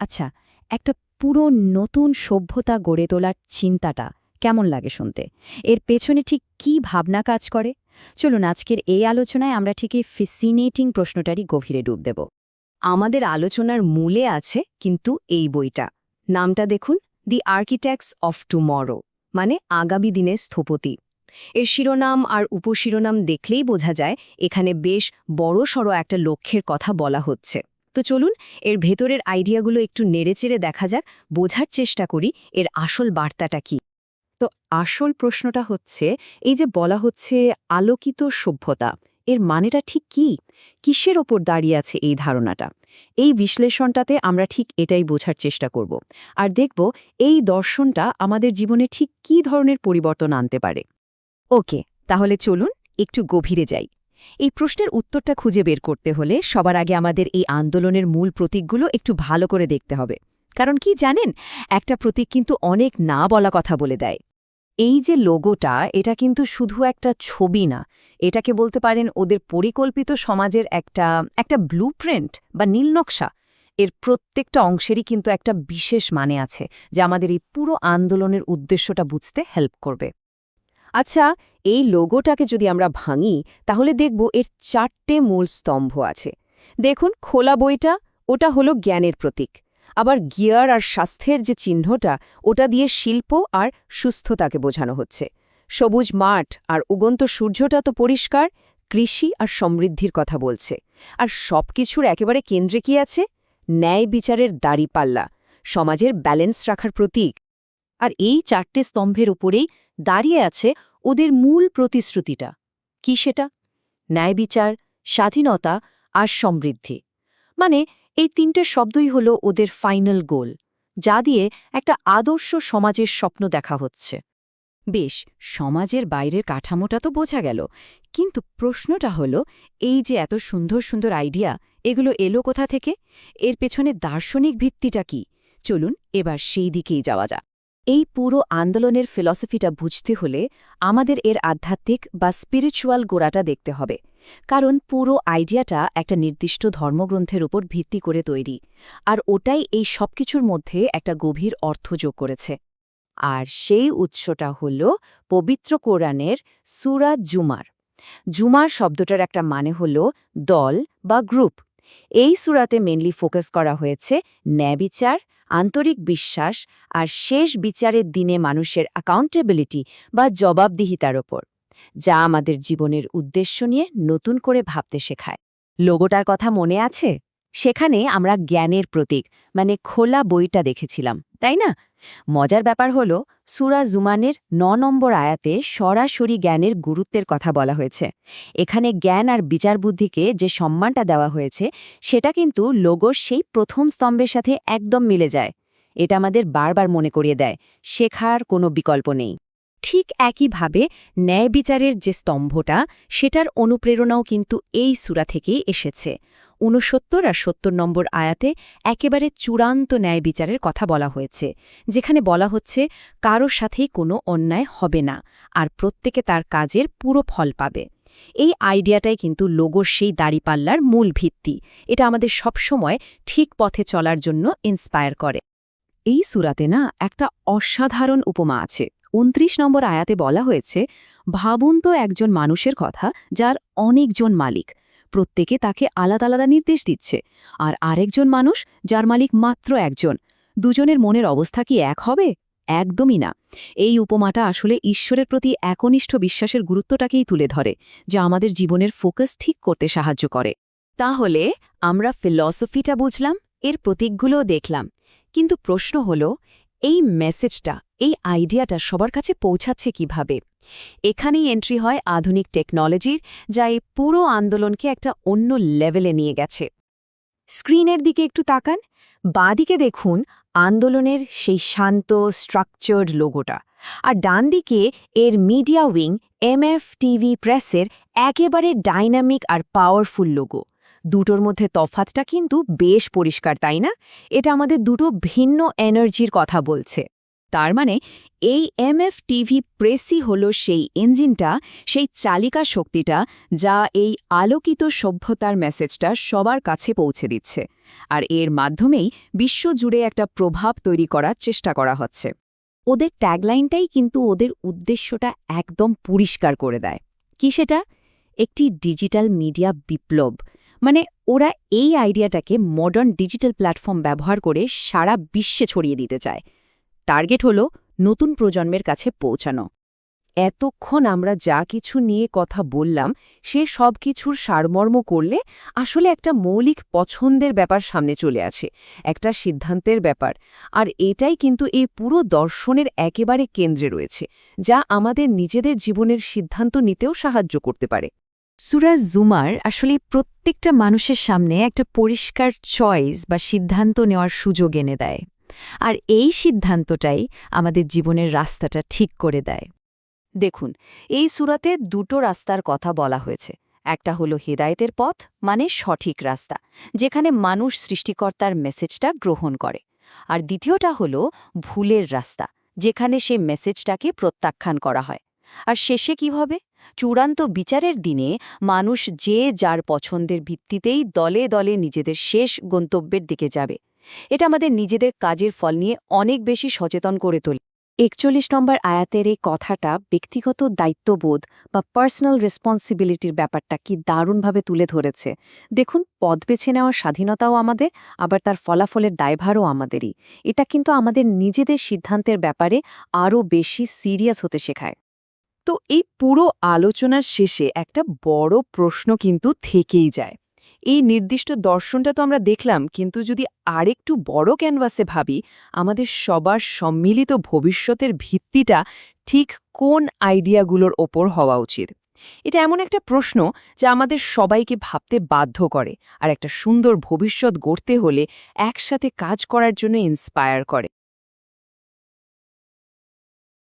আচ্ছা একটা পুরো নতুন সভ্যতা গড়ে তোলার চিন্তাটা কেমন লাগে শুনতে? এর পেছনে ঠিক কি ভাবনা কাজ করে? চলুন আজকের এই আলোচনায় আমরা ঠিকই ফিসিনেটিং প্রশ্নটারই গভীরে ডুব দেব। আমাদের আলোচনার মূলে আছে কিন্তু এই বইটা। নামটা দেখুন, দি আর্কিটেক্টস অফ টুমরো মানে আগামী দিনের স্থপতি। এর শিরোনাম আর উপশিরোনাম দেখলেই বোঝা যায়, এখানে বেশ বড়সড় একটা লক্ষ্যের কথা বলা হচ্ছে। তো চলুন, এর ভেতরের আইডিয়াগুলো একটু নেড়েচেড়ে দেখা যাক, বোঝার চেষ্টা করি এর আসল বার্তাটা কি। তো আসল প্রশ্নটা হচ্ছে, এই যে বলা হচ্ছে আলোকিত সভ্যতা, এর মানেটা ঠিক কি? কিসের ওপর দাঁড়িয়ে আছে এই ধারণাটা? এই বিশ্লেষণটাতে আমরা ঠিক এটাই বোঝার চেষ্টা করব। আর দেখব এই দর্শনটা আমাদের জীবনে ঠিক কী ধরনের পরিবর্তন আনতে পারে। ওকে, তাহলে চলুন একটু গভীরে যাই। এই প্রশ্নের উত্তরটা খুঁজে বের করতে হলে সবার আগে আমাদের এই আন্দোলনের মূল প্রতীকগুলো একটু ভালো করে দেখতে হবে। কারণ কি জানেন, একটা প্রতীক কিন্তু অনেক না বলা কথা বলে দেয়। এই যে লোগোটা, এটা কিন্তু শুধু একটা ছবি না, এটাকে বলতে পারেন ওদের পরিকল্পিত সমাজের একটা একটা ব্লুপ্রিন্ট বা নীলনকশা এর প্রত্যেকটা অংশেরই কিন্তু একটা বিশেষ মানে আছে, যা আমাদের এই পুরো আন্দোলনের উদ্দেশ্যটা বুঝতে হেল্প করবে। আচ্ছা এই লোগোটাকে যদি আমরা ভাঙি, তাহলে দেখব এর চারটে মূল স্তম্ভ আছে। দেখুন, খোলা বইটা, ওটা হলো জ্ঞানের প্রতীক। আবার গিয়ার আর স্বাস্থ্যের যে চিহ্নটা, ওটা দিয়ে শিল্প আর সুস্থতাকে বোঝানো হচ্ছে। সবুজ মাঠ আর উগন্ত সূর্যটা তো পরিষ্কার, কৃষি আর সমৃদ্ধির কথা বলছে। আর সবকিছুর একেবারে কেন্দ্রে কি আছে? ন্যায় বিচারের দাড়িপাল্লা, সমাজের ব্যালেন্স রাখার প্রতীক। আর এই চারটে স্তম্ভের উপরেই দাঁড়িয়ে আছে ওদের মূল প্রতিশ্রুতিটা। কি সেটা? ন্যায় বিচার, স্বাধীনতা আর সমৃদ্ধি। মানে এই তিনটে শব্দই হল ওদের ফাইনাল গোল, যা দিয়ে একটা আদর্শ সমাজের স্বপ্ন দেখা হচ্ছে। বেশ, সমাজের বাইরের কাঠামোটা তো বোঝা গেল, কিন্তু প্রশ্নটা হল, এই যে এত সুন্দর সুন্দর আইডিয়া, এগুলো এলো কোথা থেকে? এর পেছনে দার্শনিক ভিত্তিটা কি? চলুন, এবার সেই দিকেই যাওয়া যাক। এই পুরো আন্দোলনের ফিলসফিটা বুঝতে হলে আমাদের এর আধ্যাত্মিক বা স্পিরিচুয়াল গোড়াটা দেখতে হবে। কারণ পুরো আইডিয়াটা একটা নির্দিষ্ট ধর্মগ্রন্থের উপর ভিত্তি করে তৈরি, আর ওটাই এই সবকিছুর মধ্যে একটা গভীর অর্থ যোগ করেছে। আর সেই উৎসটা হল পবিত্র কোরআনের সুরা জুমার। জুমার শব্দটার একটা মানে হল দল বা গ্রুপ। এই সুরাতে মেনলি ফোকাস করা হয়েছে ন্যায়বিচার আন্তরিক বিশ্বাস আর শেষ বিচারের দিনে মানুষের অ্যাকাউন্টেবিলিটি বা জবাবদিহিতার ওপর, যা আমাদের জীবনের উদ্দেশ্য নিয়ে নতুন করে ভাবতে শেখায়। লোগোটার কথা মনে আছে? সেখানে আমরা জ্ঞানের প্রতীক মানে খোলা বইটা দেখেছিলাম, তাই না? মজার ব্যাপার হল, সুরা জুমানের ন নম্বর আয়াতে সরাসরি জ্ঞানের গুরুত্বের কথা বলা হয়েছে। এখানে জ্ঞান আর বিচার বুদ্ধিকে যে সম্মানটা দেওয়া হয়েছে, সেটা কিন্তু লোগোর সেই প্রথম স্তম্ভের সাথে একদম মিলে যায়। এটা আমাদের বারবার মনে করিয়ে দেয়, শেখার কোনো বিকল্প নেই। ঠিক একইভাবে ন্যায় বিচারের যে স্তম্ভটা, সেটার অনুপ্রেরণাও কিন্তু এই সুরা থেকেই এসেছে। ঊনসত্তর আর সত্তর নম্বর আয়াতে একেবারে চূড়ান্ত ন্যায় বিচারের কথা বলা হয়েছে, যেখানে বলা হচ্ছে কারোর সাথেই কোনো অন্যায় হবে না, আর প্রত্যেকে তার কাজের পুরো ফল পাবে। এই আইডিয়াটাই কিন্তু লোগোর সেই দাড়িপাল্লার মূল ভিত্তি। এটা আমাদের সবসময় ঠিক পথে চলার জন্য ইন্সপায়ার করে। এই সুরাতে না একটা অসাধারণ উপমা আছে। উনত্রিশ নম্বর আয়াতে বলা হয়েছে, ভাবুন তো একজন মানুষের কথা, যার অনেকজন মালিক প্রত্যেকে তাকে আলাদা আলাদা নির্দেশ দিচ্ছে। আর আরেকজন মানুষ, যার মালিক মাত্র একজন। দুজনের মনের অবস্থা কি এক হবে? একদমই না। এই উপমাটা আসলে ঈশ্বরের প্রতি একনিষ্ঠ বিশ্বাসের গুরুত্বটাকেই তুলে ধরে, যা আমাদের জীবনের ফোকাস ঠিক করতে সাহায্য করে। তাহলে, আমরা ফিলসফিটা বুঝলাম, এর প্রতীকগুলোও দেখলাম। কিন্তু প্রশ্ন হল, এই মেসেজটা এই আইডিয়াটা সবার কাছে পৌঁছাচ্ছে কীভাবে? এখানেই এন্ট্রি হয় আধুনিক টেকনোলজির যা এই পুরো আন্দোলনকে একটা অন্য লেভেলে নিয়ে গেছে। স্ক্রিনের দিকে একটু তাকান, বাঁদিকে দেখুন আন্দোলনের সেই শান্ত স্ট্রাকচার্ড লোগোটা আর ডান দিকে এর মিডিয়া উইং এমএফ টিভি প্রেসের একেবারে ডাইনামিক আর পাওয়ারফুল লোগো দুটোর মধ্যে তফাতটা কিন্তু বেশ পরিষ্কার, তাই না? এটা আমাদের দুটো ভিন্ন এনার্জির কথা বলছে। তার মানে এই এমএফ টিভি প্রেসই হলো সেই ইঞ্জিনটা, সেই চালিকা শক্তিটা যা এই আলোকিত সভ্যতার মেসেজটা সবার কাছে পৌঁছে দিচ্ছে। আর এর মাধ্যমেই বিশ্বজুড়ে একটা প্রভাব তৈরি করার চেষ্টা করা হচ্ছে। ওদের ট্যাগলাইনটাই কিন্তু ওদের উদ্দেশ্যটা একদম পরিষ্কার করে দেয়। কি সেটা? একটি ডিজিটাল মিডিয়া বিপ্লব। মানে ওরা এই আইডিয়াটাকে মডার্ন ডিজিটাল প্ল্যাটফর্ম ব্যবহার করে সারা বিশ্বে ছড়িয়ে দিতে চায়। টার্গেট হলো নতুন প্রজন্মের কাছে পৌঁছানো। এতক্ষণ আমরা যা কিছু নিয়ে কথা বললাম, সে সব কিছুর সারমর্ম করলে আসলে একটা মৌলিক পছন্দের ব্যাপার সামনে চলে আসে, একটা সিদ্ধান্তের ব্যাপার। আর এটাই কিন্তু এই পুরো দর্শনের একেবারে কেন্দ্রে রয়েছে, যা আমাদের নিজেদের জীবনের সিদ্ধান্ত নিতেও সাহায্য করতে পারে। সুরাজ জুমার আসলে প্রত্যেকটা মানুষের সামনে একটা পরিষ্কার চয়েস বা সিদ্ধান্ত নেওয়ার সুযোগ এনে দেয়। আর এই সিদ্ধান্তটাই আমাদের জীবনের রাস্তাটা ঠিক করে দেয়। দেখুন, এই সুরাতে দুটো রাস্তার কথা বলা হয়েছে। একটা হলো হেদায়েতের পথ মানে সঠিক রাস্তা, যেখানে মানুষ সৃষ্টিকর্তার মেসেজটা গ্রহণ করে। আর দ্বিতীয়টা হলো ভুলের রাস্তা, যেখানে সে মেসেজটাকে প্রত্যাখ্যান করা হয়। আর শেষে কি হবে? চূড়ান্ত বিচারের দিনে মানুষ যে যার পছন্দের ভিত্তিতেই দলে দলে নিজেদের শেষ গন্তব্যের দিকে যাবে। এটা আমাদের নিজেদের কাজের ফল নিয়ে অনেক বেশি সচেতন করে তোলে। একচল্লিশ নম্বর আয়াতের এই কথাটা ব্যক্তিগত দায়িত্ববোধ বা পার্সোনাল রেসপন্সিবিলিটির ব্যাপারটা কি দারুণভাবে তুলে ধরেছে। দেখুন পদ বেছে নেওয়ার স্বাধীনতাও আমাদের, আবার তার ফলাফলের দায়ভারও আমাদেরই। এটা কিন্তু আমাদের নিজেদের সিদ্ধান্তের ব্যাপারে আরও বেশি সিরিয়াস হতে শেখায়। তো এই পুরো আলোচনার শেষে একটা বড় প্রশ্ন কিন্তু থেকেই যায়। এই নির্দিষ্ট দর্শনটা তো আমরা দেখলাম, কিন্তু যদি আরেকটু বড় ক্যানভাসে ভাবি, আমাদের সবার সম্মিলিত ভবিষ্যতের ভিত্তিটা ঠিক কোন আইডিয়াগুলোর ওপর হওয়া উচিত? এটা এমন একটা প্রশ্ন যা আমাদের সবাইকে ভাবতে বাধ্য করে, আর একটা সুন্দর ভবিষ্যৎ গড়তে হলে একসাথে কাজ করার জন্য ইন্সপায়ার করে।